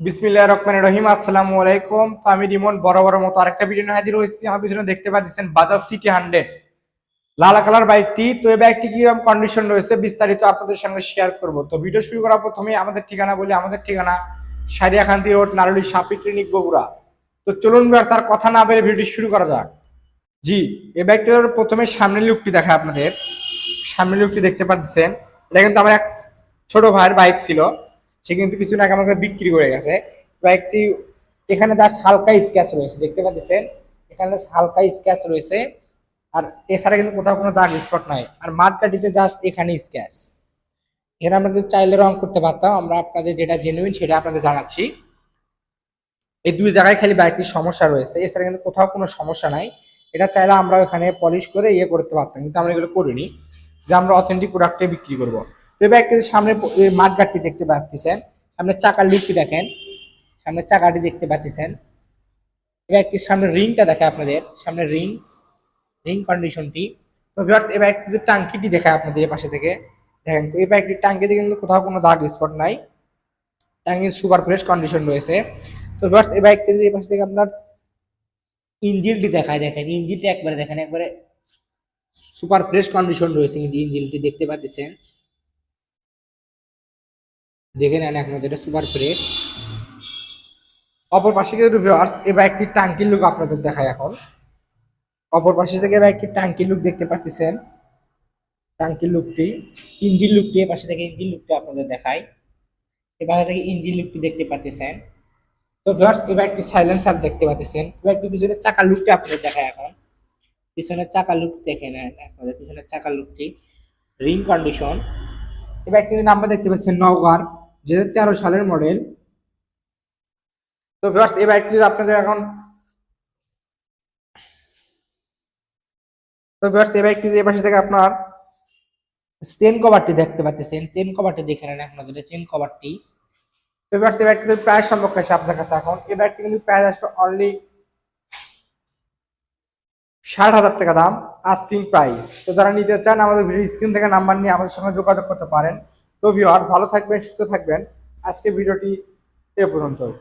বিসমিল্লাহ রহমান রহিম, আসসালামু আলাইকুম। তো আমি রিমন বড় বড় মতো আরেকটা ভিডিও নিয়ে হাজির হয়েছি। আমার পিছনে দেখতে পাচ্ছেন বাজাজ সিটি হান্ড্রেড লাল কালার বাইকটি। তো এই বাইকটি কীরকম কন্ডিশন রয়েছে বিস্তারিত আপনাদের সঙ্গে শেয়ার করব। তো ভিডিও শুরু করার প্রথমে আমাদের ঠিকানা বলি। আমাদের ঠিকানা সারিয়াকান্তি রোড, নারুলি সাপি ক্লিনিক, বগুড়া। তো চলুন স্যার কথা না বলে ভিডিও শুরু করা যাক। জি, এই বাইকটার প্রথমে সামনের লুকটি দেখায় আপনাদের। সামনের লুকটি দেখতে পাচ্ছেন। এটা কিন্তু আমার এক ছোট ভাইয়ের বাইক ছিল। সে কিন্তু কিছুদিন আগে আমাকে বিক্রি করে গেছে। কয়েকটি এখানে জাস্ট হালকা স্ক্যাচ রয়েছে, দেখতে পাচ্ছেন? এখানে হালকা স্ক্যাচ রয়েছে। আর এছাড়া কিন্তু কোথাও কোনো দাগ স্পট নাই। আর মাঠকাঠিতে জাস্ট এখানে স্ক্যাচ এখানে আমরা কিন্তু চাইলে রং করতে পারতাম। আমরা আপনাদের যেটা জেনুইন সেটা আপনাদের জানাচ্ছি। এই দুই জায়গায় খালি বাইকটির সমস্যা রয়েছে। এছাড়া কিন্তু কোথাও কোনো সমস্যা নাই। এটা চাইলে আমরা এখানে পলিশ করে ইয়ে করতে পারতাম। কিন্তু আমরা এগুলো করিনি। যে আমরা অথেন্টিক প্রোডাক্টে বিক্রি করব। তো সামনে মাঠগাটটি দেখতে পাচ্ছেন সামনে চাকার লিপটি দেখেন সামনে চাকাটি দেখতে পাচ্ছেন। এই বাইকটির সামনে রিংটা দেখে আপনাদের সামনে রিং রিং কন্ডিশনটি। তো এই বাইকটির টাঙ্কিটি দেখে আপনাদের পাশে থেকে, দেখেন এই বাইকটির টাঙ্কিতে কিন্তু কোথাও কোনো দাগ স্পট নাই। টাঙ্কির সুপার ফ্রেশ কন্ডিশন রয়েছে। তো ভিউয়ার্স এই বাইকটি যদি পাশে থেকে আপনার ইঞ্জিনটি দেখায়, দেখেন ইঞ্জিনটি একবারে দেখেন, একবারে সুপার ফ্রেশ কন্ডিশন রয়েছে কিন্তু ইঞ্জিনটি দেখতে পাচ্ছেন। দেখে নেন এখন যেটা সুপার ফ্রেশ অপর পাশে কিন্তু ভিউয়ার্স এই বাইকটির টাঙ্কির লুক আপনাদের দেখায় এখন। অপর পাশে থেকে বাইকটির টাঙ্কির লুক দেখতে পাচ্ছেন। টাঙ্কির লুকটি ইঞ্জিন লুকটি এ পাশে থেকে ইঞ্জিন লুকটি আপনাদের দেখায় এ পাশে থেকে ইঞ্জিন লুকটি দেখতে পাচ্ছেন। তো ভিউয়ার্স এই বাইকটি সাইলেন্সার দেখতে পাচ্ছেন। এবার বাইকটির পিছনে চাকার লুকটি আপনাদের দেখায় এখন। পিছনের চাকার লুক দেখে নেন আপনাদের। পিছনের চাকার লুকটি রিং কন্ডিশন এবার একটি নাম্বার দেখতে পাচ্ছেন, নওগাঁর। দু হাজার তেরো সালের মডেল তো ভিউয়ার্স এই বাইকটি আপনাদের এখন তো ভিউয়ার্স এই বাইকটি এই পাশে থেকে আপনার চেন কভারটি দেখতে পাচ্ছেন। চেন কভারটি দেখে নেন আপনাদের চেন কভারটি তো ভিউয়ার্স এই বাইকটি প্রায় সম্পর্কে আসে আপনার কাছে এখন এই বাইকটি কিন্তু প্রাইস আসবে অনলি ষাট হাজার টাকা দাম আস্কিং প্রাইস তো যারা নিতে চান, আমাদের ভিডিও স্ক্রিন থেকে নাম্বার নিয়ে আমাদের সঙ্গে যোগাযোগ করতে পারেন। তো ভিউয়ার্স ভালো থাকবেন সুস্থ থাকবেন। আজকে ভিডিওটি এ পর্যন্তই।